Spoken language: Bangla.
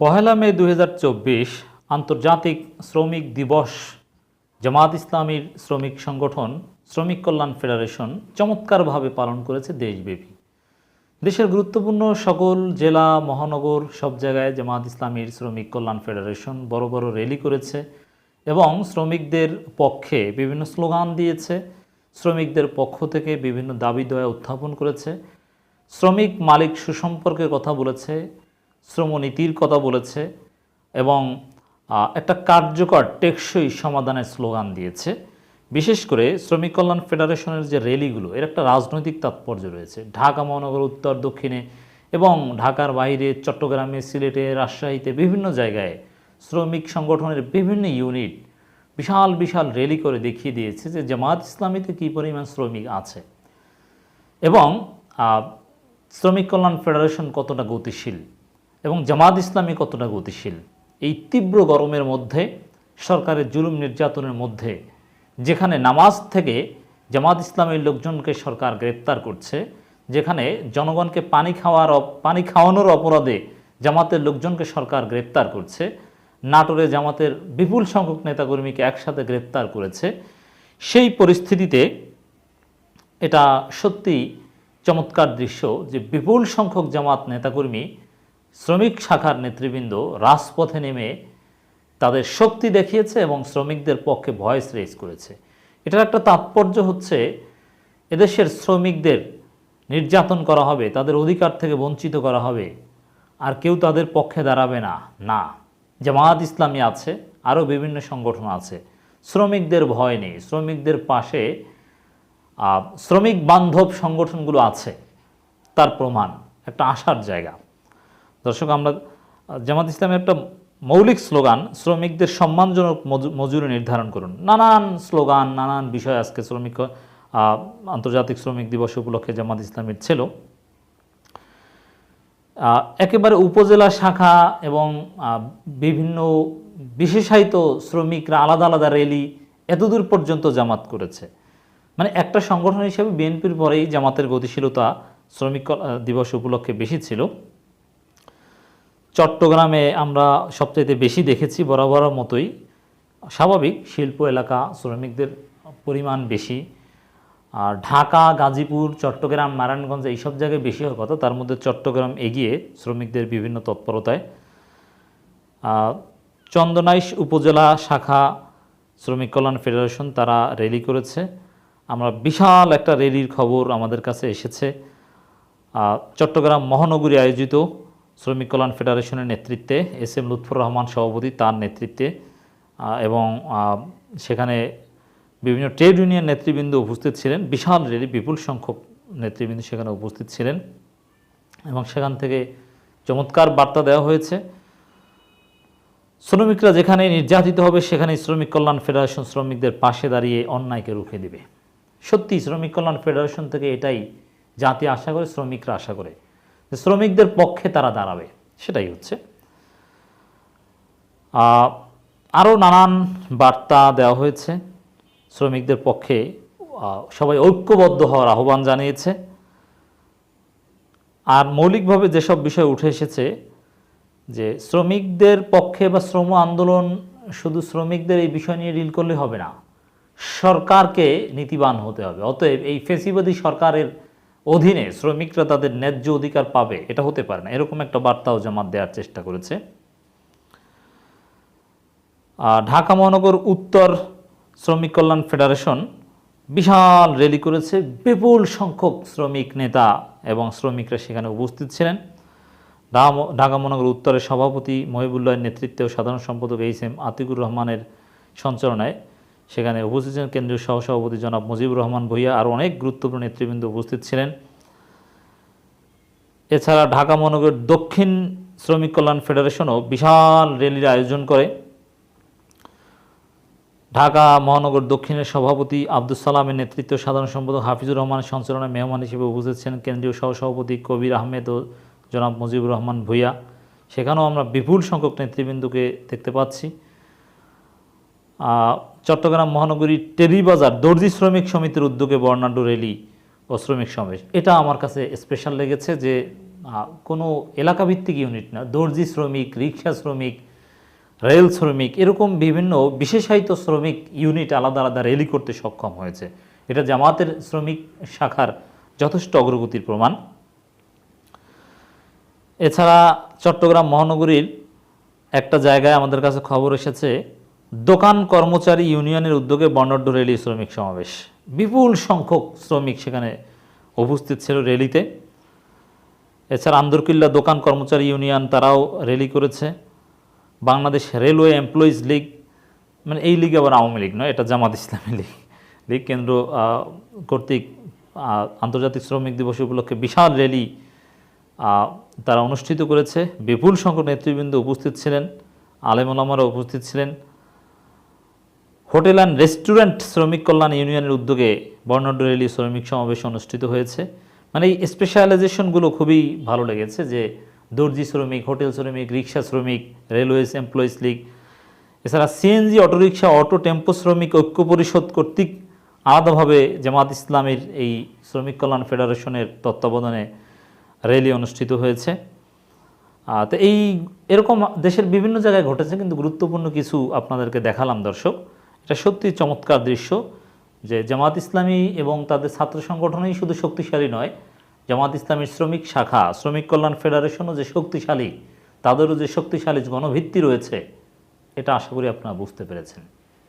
পহেলা মে দু হাজার চব্বিশ আন্তর্জাতিক শ্রমিক দিবস জামাত ইসলামীর শ্রমিক সংগঠন শ্রমিক কল্যাণ ফেডারেশন চমৎকারভাবে পালন করেছে দেশব্যাপী। দেশের গুরুত্বপূর্ণ সকল জেলা, মহানগর সব জায়গায় জামাত ইসলামীর শ্রমিক কল্যাণ ফেডারেশন বড় বড় র্যালি করেছে এবং শ্রমিকদের পক্ষে বিভিন্ন স্লোগান দিয়েছে, শ্রমিকদের পক্ষ থেকে বিভিন্ন দাবি দয়া উত্থাপন করেছে। শ্রমিক মালিক সুসম্পর্কের কথা বলেছে শ্রমনীতির কথা বলেছে এবং একটা কার্যকর টেকসই সমাধানের স্লোগান দিয়েছে। বিশেষ করে শ্রমিক কল্যাণ ফেডারেশনের যে র্যালিগুলো, এর একটা রাজনৈতিক তাৎপর্য রয়েছে। ঢাকা মহানগর, উত্তর, দক্ষিণে এবং ঢাকার বাইরে, চট্টগ্রামে, সিলেটে, রাজশাহীতে বিভিন্ন জায়গায় শ্রমিক সংগঠনের বিভিন্ন ইউনিট বিশাল বিশাল র্যালি করে দেখিয়ে দিয়েছে যে জামাত ইসলামীতে কী পরিমাণ শ্রমিক আছে। এবং শ্রমিক কল্যাণ ফেডারেশন কতটা গতিশীল এবং জামাত ইসলামী কতটা গতিশীল? এই তীব্র গরমের মধ্যে, সরকারের জুলুম নির্যাতনের মধ্যে, যেখানে নামাজ থেকে জামাত ইসলামের লোকজনকে সরকার গ্রেপ্তার করছে, যেখানে জনগণকে পানি খাওয়ার পানি খাওয়ানোর অপরাধে জামাতের লোকজনকে সরকার গ্রেপ্তার করছে, নাটোরে জামাতের বিপুল সংখ্যক নেতাকর্মীকে একসাথে গ্রেপ্তার করেছে। সেই পরিস্থিতিতে এটা সত্যি চমৎকার দৃশ্য যে বিপুল সংখ্যক জামাত নেতাকর্মী শ্রমিক শাখার নেতৃবৃন্দ রাজপথে নেমে তাদের শক্তি দেখিয়েছে এবং শ্রমিকদের পক্ষে ভয়েস রেজ করেছে। এটার একটা তাৎপর্য হচ্ছে, এদেশের শ্রমিকদের নির্যাতন করা হবে, তাদের অধিকার থেকে বঞ্চিত করা হবে, আর কেউ তাদের পক্ষে দাঁড়াবে না। না। জামায়াত ইসলামী আছে, আরও বিভিন্ন সংগঠন আছে। শ্রমিকদের ভয় নেই। শ্রমিকদের পাশে শ্রমিক বান্ধব সংগঠনগুলো আছে। তার প্রমাণ, একটা আশার জায়গা। দর্শক, আমরা, জামাত ইসলামের একটা মৌলিক স্লোগান, শ্রমিকদের সম্মানজনক মজু- মজুরি নির্ধারণ করুন। নানান স্লোগান, নানান বিষয় আজকে শ্রমিক আন্তর্জাতিক শ্রমিক দিবস উপলক্ষে জামাত ইসলামের ছিল। একেবারে উপজেলা শাখা এবং বিভিন্ন বিশেষায়িত শ্রমিকরা আলাদা আলাদা র্যালি এতদূর পর্যন্ত জামাত করেছে। মানে একটা সংগঠন হিসেবে বিএনপির পরেই জামাতের গতিশীলতা শ্রমিক দিবস উপলক্ষে বেশি ছিল। চট্টগ্রামে আমরা সবচাইতে বেশি দেখেছি বরাবর মতোই। স্বাভাবিক, শিল্প এলাকা শ্রমিকদের পরিমাণ বেশি। আর ঢাকা, গাজীপুর, চট্টগ্রাম, নারায়ণগঞ্জ এইসব জায়গায় বেশি হওয়ার কথা। তার মধ্যে চট্টগ্রাম এগিয়ে শ্রমিকদের বিভিন্ন তৎপরতায়। চন্দনাইশ উপজেলা শাখা শ্রমিক কল্যাণ ফেডারেশন তারা র্যালি করেছে। আমরা বিশাল একটা র্যালির খবর আমাদের কাছে এসেছে। চট্টগ্রাম মহানগরী আয়োজিত শ্রমিক কল্যাণ ফেডারেশনের নেতৃত্বে এস এম লুৎফর রহমান সভাপতি তার নেতৃত্বে এবং সেখানে বিভিন্ন ট্রেড ইউনিয়ন নেতৃবৃন্দ উপস্থিত ছিলেন। বিশাল র্যালি, বিপুল সংখ্যক নেতৃবৃন্দ সেখানে উপস্থিত ছিলেন। এবং সেখান থেকে চমৎকার বার্তা দেওয়া হয়েছে। শ্রমিকরা যেখানে নির্যাতিত হবে সেখানে শ্রমিক কল্যাণ ফেডারেশন শ্রমিকদের পাশে দাঁড়িয়ে অন্যায়কে রুখে দেবে। সত্যি শ্রমিক কল্যাণ ফেডারেশন থেকে এটাই জাতি আশা করে, শ্রমিকরা আশা করে। শ্রমিকদের পক্ষে তারা দাঁড়াবে, সেটাই হচ্ছে। আরও নানান বার্তা দেওয়া হয়েছে। শ্রমিকদের পক্ষে সবাই ঐক্যবদ্ধ হওয়ার আহ্বান জানিয়েছে। আর মৌলিকভাবে যেসব বিষয় উঠে এসেছে, যে শ্রমিকদের পক্ষে বা শ্রম আন্দোলন, শুধু শ্রমিকদের এই বিষয় নিয়ে ডিল করলে হবে না। সরকারকে নীতিবান হতে হবে। অতএব এই ফেসিবাদী সরকারের অধীনে শ্রমিকরা তাদের ন্যায্য অধিকার পাবে, এটা হতে পারে না। এরকম একটা বার্তাও জামাত দেওয়ার চেষ্টা করেছে। ঢাকা মহানগর উত্তর শ্রমিক কল্যাণ ফেডারেশন বিশাল র্যালি করেছে। বিপুল সংখ্যক শ্রমিক নেতা এবং শ্রমিকরা সেখানে উপস্থিত ছিলেন। ঢাকা মহানগর উত্তরের সভাপতি মহিবুল্লাহের নেতৃত্বে সাধারণ সম্পাদক এইচ এম আতিকুর রহমানের সঞ্চালনায় সেখানে উপস্থিত ছিলেন কেন্দ্রীয় সহসভাপতি জনাব মুজিবুর রহমান ভূঁইয়া আর অনেক গুরুত্বপূর্ণ নেতৃবৃন্দ উপস্থিত ছিলেন। এছাড়া ঢাকা মহানগর দক্ষিণ শ্রমিক কল্যাণ ফেডারেশনও বিশাল র্যালির আয়োজন করে। ঢাকা মহানগর দক্ষিণের সভাপতি আব্দুল সালামের নেতৃত্বে সাধারণ সম্পাদক হাফিজুর রহমানের সঞ্চালনায় মেহমান হিসেবে উপস্থিত ছিলেন কেন্দ্রীয় সহসভাপতি কবির আহমেদ ও জনাব মুজিবুর রহমান ভূঁইয়া। সেখানেও আমরা বিপুল সংখ্যক নেতৃবৃন্দকে দেখতে পাচ্ছি। চট্টগ্রাম মহানগরী টেরিবাজার দর্জি শ্রমিক সমিতির উদ্যোগে বর্ণাঢ্য র্যালি ও শ্রমিক সমাবেশ। এটা আমার কাছে স্পেশাল লেগেছে যে কোনো এলাকাভিত্তিক ইউনিট না, দর্জি শ্রমিক, রিক্সা শ্রমিক রেল শ্রমিক, এরকম বিভিন্ন বিশেষায়িত শ্রমিক ইউনিট আলাদা আলাদা র্যালি করতে সক্ষম হয়েছে। এটা জামাতের শ্রমিক শাখার যথেষ্ট অগ্রগতির প্রমাণ। এছাড়া চট্টগ্রাম মহানগরীর একটা জায়গায় আমাদের কাছে খবর এসেছে দোকান কর্মচারী ইউনিয়নের উদ্যোগে বর্ণাঢ্য রেলি শ্রমিক সমাবেশ। বিপুল সংখ্যক শ্রমিক সেখানে উপস্থিত ছিল রেলিতে। এছাড়া আন্দরকিল্লা দোকান কর্মচারী ইউনিয়ন তারাও রেলি করেছে। বাংলাদেশ রেলওয়ে এমপ্লয়িজ লীগ মানে এই লীগ আবার আওয়ামী লীগ নয়, এটা জামাত ইসলামী লীগ। লীগ কেন্দ্র কর্তৃক আন্তর্জাতিক শ্রমিক দিবস উপলক্ষে বিশাল র্যালি তারা অনুষ্ঠিত করেছে। বিপুল সংখ্যক নেতৃবৃন্দ উপস্থিত ছিলেন আলেমুলামারা উপস্থিত ছিলেন। হোটেল অ্যান্ড রেস্টুরেন্ট শ্রমিক কল্যাণ ইউনিয়নের উদ্যোগে বর্ণাঢ্য র্যালি শ্রমিক সমাবেশ অনুষ্ঠিত হয়েছে। মানে এই স্পেশালাইজেশনগুলো খুবই ভালো লেগেছে যে দর্জি শ্রমিক, হোটেল শ্রমিক, রিক্সা শ্রমিক রেলওয়েজ এমপ্লয়িজ লীগ এছাড়া সিএনজি অটোরিকশা, অটো টেম্পো শ্রমিক ঐক্য পরিষদ কর্তৃক আলাদাভাবে জামাত ইসলামের এই শ্রমিক কল্যাণ ফেডারেশনের তত্ত্বাবধানে র্যালি অনুষ্ঠিত হয়েছে। তো এই এরকম দেশের বিভিন্ন জায়গায় ঘটেছে, কিন্তু গুরুত্বপূর্ণ কিছু আপনাদেরকে দেখালাম দর্শক। এটা সত্যি চমৎকার দৃশ্য যে জামাত ইসলামী এবং তাদের ছাত্র সংগঠনই শুধু শক্তিশালী নয় জামাত ইসলামীর শ্রমিক শাখা, শ্রমিক কল্যাণ ফেডারেশনও যে শক্তিশালী, তাদেরও যে শক্তিশালী গণভিত্তি রয়েছে, এটা আশা করি আপনারা বুঝতে পেরেছেন।